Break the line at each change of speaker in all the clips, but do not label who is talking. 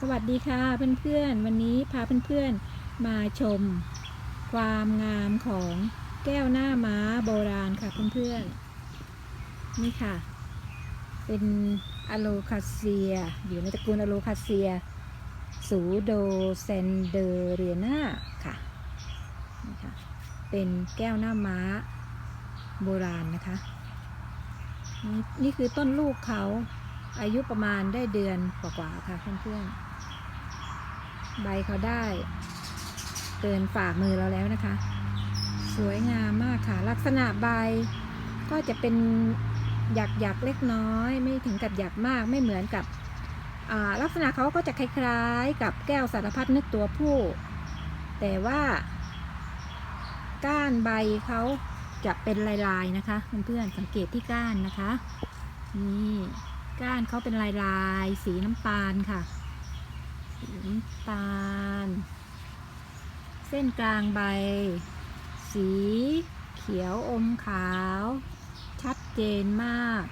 สวัสดีค่ะเพื่อนๆ วันนี้พาเพื่อนๆ มาชม ความงามของแก้วหน้าม้าโบราณค่ะเพื่อนๆ นี่ค่ะ เป็นอะโลคาเซีย อยู่ในตระกูลอะโลคาเซีย สูโดเซนเดเรียนาค่ะนี่ค่ะ เป็นแก้วหน้าม้าโบราณนะคะนี่นี่คือต้นลูกเขาอายุประมาณได้เดือนกว่าๆค่ะเพื่อนๆ ใบเขาได้ เกินฝ่ามือเราแล้วนะคะ สวยงามมากค่ะ ลักษณะใบก็จะเป็นหยักหยักๆเล็กน้อย ไม่ถึงกับหยักมากไม่เหมือนกับลักษณะเขาก็จะคล้ายๆ กับแก้วสารพัดนึกตัวผู้ แต่ว่า ก้านใบเขาจะเป็นลายๆนะคะเพื่อนๆสังเกตที่ก้านนะคะนี่ก้านเขาเป็นลายลายๆสีน้ำตาลค่ะ สีน้ำตาล เส้นกลางใบ สีเขียวอมขาว ชัดเจนมาก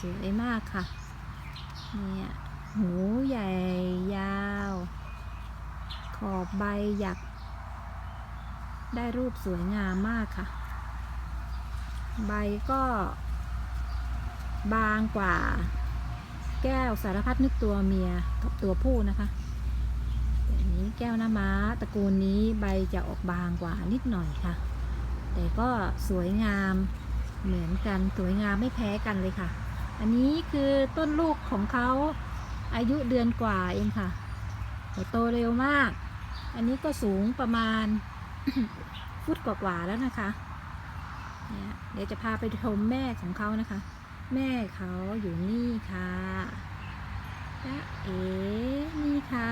สวยมากค่ะ เนี่ย หูใหญ่ยาว ขอบใบหยัก ได้รูปสวยงามมากค่ะ ใบก็บางกว่าแก้วสารพัดนึกตัวเมียกับตัวผู้นะคะ แต่อันนี้แก้วหน้าม้าตระกูลนี้ใบจะออกบางกว่านิดหน่อยค่ะ แต่ก็สวยงามเหมือนกันสวยงามไม่แพ้กันเลยค่ะ อันนี้คือต้นลูกของเขาอายุเดือนกว่าเองค่ะโตเร็วมาก อันนี้ก็สูงประมาณฟุตกว่าๆแล้วนะคะเดี๋ยวจะพาไปชมแม่ของเขานะคะ แม่เขาอยู่นี่ค่ะเอ๋นี่ค่ะ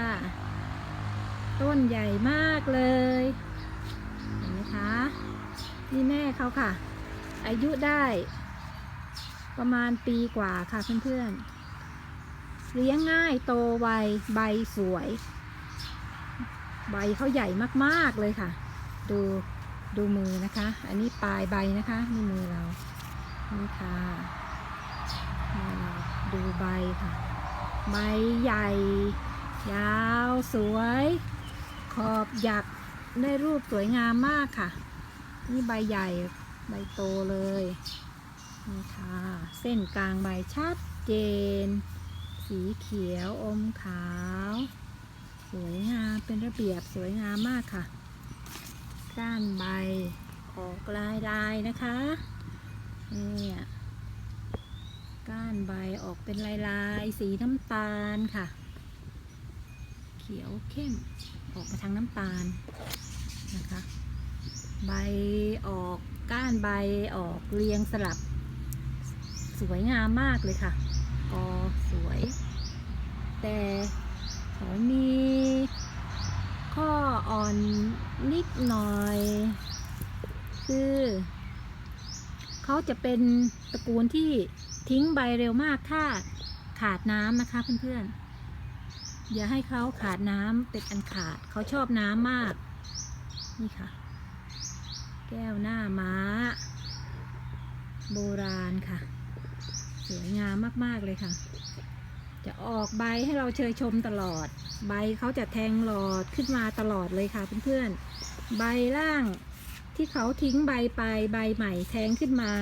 ต้นใหญ่มากเลย เห็นไหมคะ นี่แม่เขาค่ะ อายุได้ ประมาณปีกว่าค่ะเพื่อนๆ เลี้ยงง่ายโตไวใบสวย ใบเขาใหญ่มากๆเลยค่ะ ดูดูมือนะคะ อันนี้ปลายใบนะคะนี่มือเรา นี่ค่ะดูใบค่ะ ใบใหญ่ ยาวสวย ขอบหยักได้รูปสวยงามมากค่ะ นี่ใบใหญ่ใบโตเลยนี่ค่ะ เส้นกลางใบชัดเจน สีเขียวอมขาว สวยงามเป็นระเบียบสวยงามมากค่ะ ก้านใบออกลายลายนะคะเนี่ยก้านใบออกเป็นลายลายสีน้ำตาลค่ะ เขียวเข้มออกมาทางน้ำตาลนะคะ ใบออกก้านใบออกเรียงสลับ สวยงามมากเลยค่ะกอสวย แต่ขามีข้ออ่อนนิดหน่อย คือเขาจะเป็นตระกูลที่ทิ้งใบเร็วมากถ้าขาดน้ำนะคะเพื่อนๆ อย่าให้เขาขาดน้ำเป็นอันขาด เขาชอบน้ำมาก นี่ค่ะ แก้วหน้าม้า โบราณค่ะ สวยงามมาก ๆ เลยค่ะ จะออกใบให้เราเชยชมตลอด ใบเขาจะแทงหลอดขึ้นมาตลอดเลยค่ะเพื่อนๆ ใบล่างที่เขาทิ้งใบไปใบใหม่แทงขึ้นมา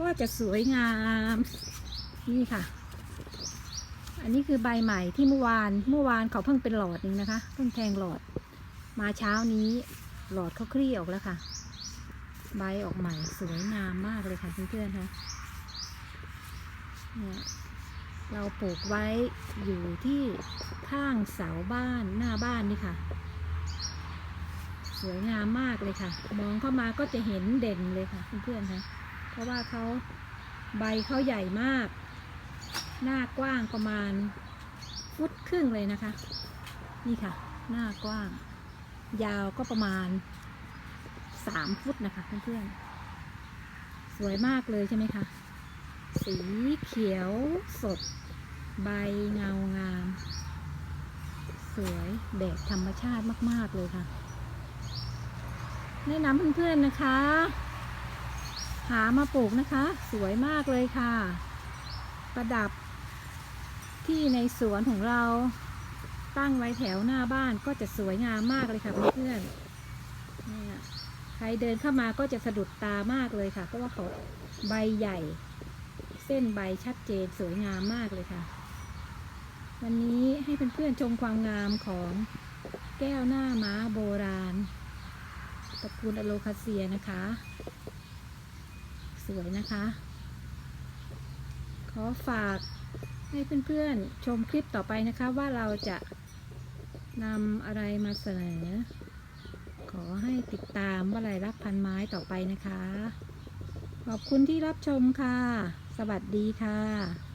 ก็จะสวยงาม นี่ค่ะ อันนี้คือใบใหม่ที่เมื่อวานเมื่อวานเขาเพิ่งเป็นหลอดเองนะคะ เพิ่งแทงหลอด มาเช้านี้หลอดเขาคลี่ออกแล้วค่ะ ใบออกใหม่สวยงามมากเลยค่ะเพื่อนๆคะเนี่ยเราปลูกไว้อยู่ที่ข้างเสาบ้านหน้าบ้านนี่ค่ะ สวยงามมากเลยค่ะ มองเข้ามาก็จะเห็นเด่นเลยค่ะเพื่อนๆคะเพราะว่าเขาใบเขาใหญ่มาก หน้ากว้างประมาณฟุตครึ่งเลยนะคะ นี่ค่ะ หน้ากว้าง ยาวก็ประมาณสามฟุตนะคะเพื่อนๆ สวยมากเลยใช่ไหมคะสีเขียวสด ใบเงางาม สวยแบบธรรมชาติมาก ๆ เลยค่ะ แนะนำเพื่อน ๆ นะคะ หามาปลูกนะคะ สวยมากเลยค่ะ ประดับ ที่ในสวนของเราตั้งไว้แถวหน้าบ้านก็จะสวยงามมากเลยค่ะเพื่อนๆเนี่ยใครเดินเข้ามาก็จะสะดุดตามากเลยค่ะ เพราะว่าเขาใบใหญ่ เส้นใบชัดเจนสวยงามมากเลยค่ะ วันนี้ให้เพื่อนๆชมความงามของแก้วหน้าม้าโบราณตระกูลอโลคาเซียนะคะ สวยนะคะ ขอฝาก ให้เพื่อนๆชมคลิปต่อไปนะคะว่าเราจะนำอะไรมาเสนอ ขอให้ติดตามว่าไรรับพันไม้ต่อไปนะคะ ขอบคุณที่รับชมค่ะ สวัสดีค่ะ